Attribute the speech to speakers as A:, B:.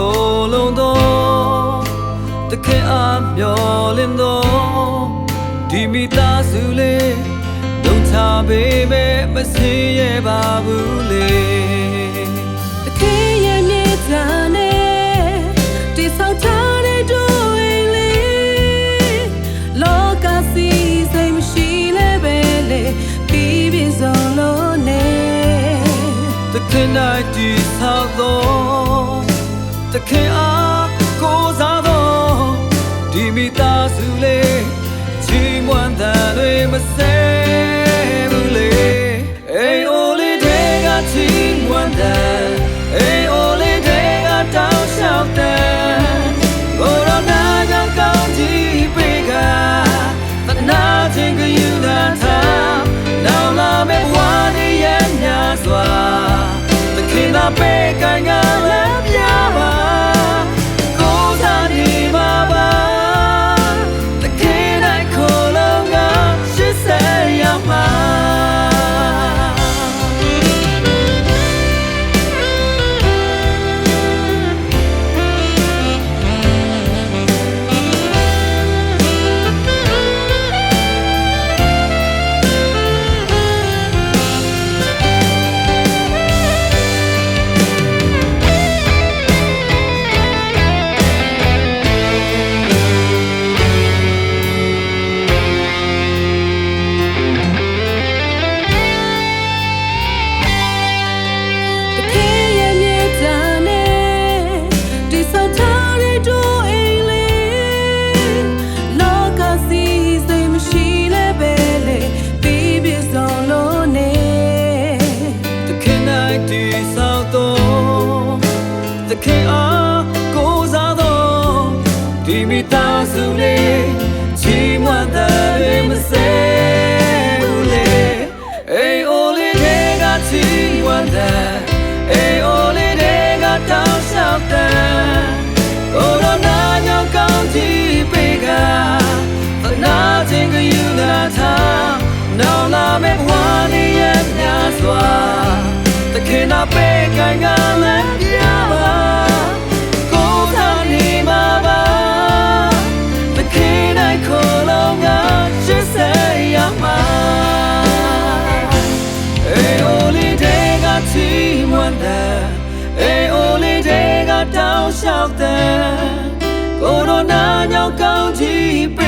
A: ခိုလုံးတော့တ
B: ခင်အားမျောလင်းတော့ဒီမိသားစုလေးလုံးချပေးမယ်မစင်းရပါဘူးလေ
A: တခေရဲ့မြေတာနဲ့တိဆောက်ထားတဲ့ဒူအိမ်လေးလောကစီစိတ်မရှိလဲပဲလေပြီးပြီဆုံးလို့နေ
B: တခင်နိုင်ဒီဆောက်တော့ တခင်အားကိုးစားတော့ဒီမိသားစုလေးချီးမွမ်းတဲ့တွေမစဲဘူးလေအေးအိုလေးတွေကချီးမွမ်းတဲ့အေးအိုလေးတွေကတောင်းလျှောက်တဲ့ကိုရိုနာကြောင့်ကောင်းကြီးပေးကသနာချင်းကယူနာထားနောင်လာမယ့်ဘဝတွေရဲ့များစွာသခင်သာပေးကံက ခင်
A: အားကိုးစားတော့
B: ဒီမိသားစုလေးချီးမွမ်းတဲ့မစဲဘူးလေအေးအိုလေးတွေကချီးမွမ်းတဲ့အေးအိုလေးတွေကတောင်းလျှောက်တဲ့ကိုရိုနာညောင်းကောင်းကြီးပေးကသနာချင်းကယူနာထားနောင်လာမယ့်ဘဝနေရများစွာသခင်သာပေး လျှောက်တဲ့ကိုရိုနာညောင်းကောင်းကြီးပေးကသနာ